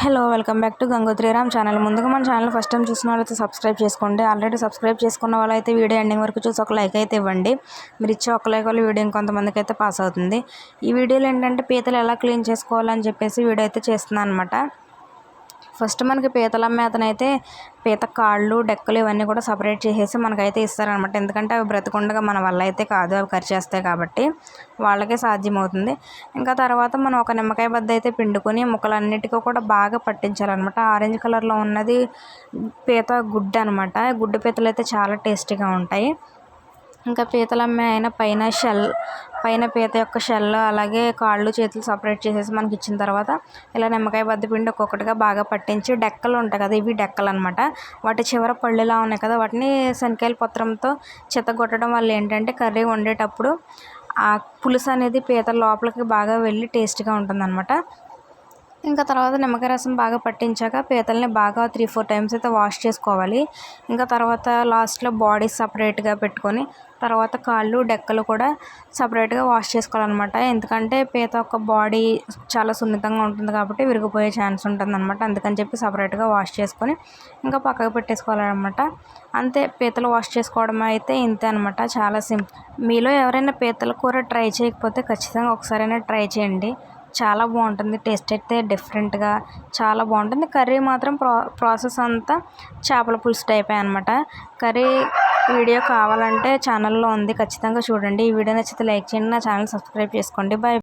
Hello welcome back to Gangotriram channel. ముందుగా మన channel first time చూసిన వాళ్ళైతే సబ్స్క్రైబ్ చేసుకోండి. ఆల్రెడీ సబ్స్క్రైబ్ చేసుకున్న వాళ్ళైతే వీడియో ఎండింగ్ వరకు చూసి ఒక లైక్ అయితే ఇవ్వండి. మీరు ఇచ్చే ఒక లైక్ వల్ల వీడియో ఇంకొంతమందికి అయితే పాస్ అవుతుంది. ఈ వీడియోలో ఏంటంటే పీతలు ఎలా క్లీన్ చేసుకోవాలని చెప్పేసి వీడియో అయితే చేస్తున్నాను అనమాట ఫస్ట్ మనకి పీతల మేతనైతే పీత కాళ్ళు డెక్కలు ఇవన్నీ కూడా సపరేట్ చేసేసి మనకైతే ఇస్తారనమాట ఎందుకంటే అవి బ్రతకుండగా మన వల్ల అయితే కాదు అవి ఖర్చేస్తాయి కాబట్టి వాళ్ళకే సాధ్యమవుతుంది. ఇంకా తర్వాత మనం ఒక నిమ్మకాయ బద్ద అయితే పిండుకొని ముక్కలన్నిటికీ కూడా బాగా పట్టించాలన్నమాట. ఆరెంజ్ కలర్లో ఉన్నది పీత గుడ్డు అనమాట గుడ్డు పీతలు అయితే చాలా టేస్టీగా ఉంటాయి. ఇంకా పీతలమ్మే ఆయన పైన షెల్ పైన పీత యొక్క షెల్ అలాగే కాళ్ళు చేతులు సపరేట్ చేసేసి మనకి ఇచ్చిన తర్వాత ఇలా నిమ్మకాయ బద్ద పిండి ఒక్కొక్కటిగా బాగా పట్టించి డెక్కలు ఉంటాయి కదా ఇవి డెక్కలు అనమాట వాటి చివర పళ్ళులా ఉన్నాయి కదా వాటిని శనకాయల పత్రంతో చెత్తగొట్టడం వల్ల ఏంటంటే కర్రీ వండేటప్పుడు ఆ పులుసు అనేది పీతల లోపలికి బాగా వెళ్ళి టేస్ట్గా ఉంటుంది అనమాట ఇంకా తర్వాత నిమ్మకాయ రసం బాగా పట్టించాక పీతల్ని బాగా త్రీ ఫోర్ టైమ్స్ అయితే వాష్ చేసుకోవాలి. ఇంకా తర్వాత లాస్ట్లో బాడీ సపరేట్గా పెట్టుకొని తర్వాత కాళ్ళు డెక్కలు కూడా సపరేట్గా వాష్ చేసుకోవాలన్నమాట. ఎందుకంటే పీత ఒక బాడీ చాలా సున్నితంగా ఉంటుంది కాబట్టి విరిగిపోయే ఛాన్స్ ఉంటుంది అనమాట అందుకని చెప్పి సపరేట్గా వాష్ చేసుకొని ఇంకా పక్కకు పెట్టేసుకోవాలన్నమాట. అంతే పీతలు వాష్ చేసుకోవడం అయితే ఇంతే అనమాట చాలా సింపుల్ మీలో ఎవరైనా పీతల కూర ట్రై చేయకపోతే ఖచ్చితంగా ఒకసారైనా ట్రై చేయండి. చాలా బాగుంటుంది. టేస్ట్ అయితే డిఫరెంట్గా చాలా బాగుంటుంది. కర్రీ మాత్రం ప్రా ప్రాసెస్ అంతా చేపల పులుసు టైపే అనమాట కర్రీ వీడియో కావాలంటే ఛానల్లో ఉంది. ఖచ్చితంగా చూడండి. ఈ వీడియో నచ్చితే లైక్ చేయండి. నా ఛానల్ సబ్స్క్రైబ్ చేసుకోండి. బాయ్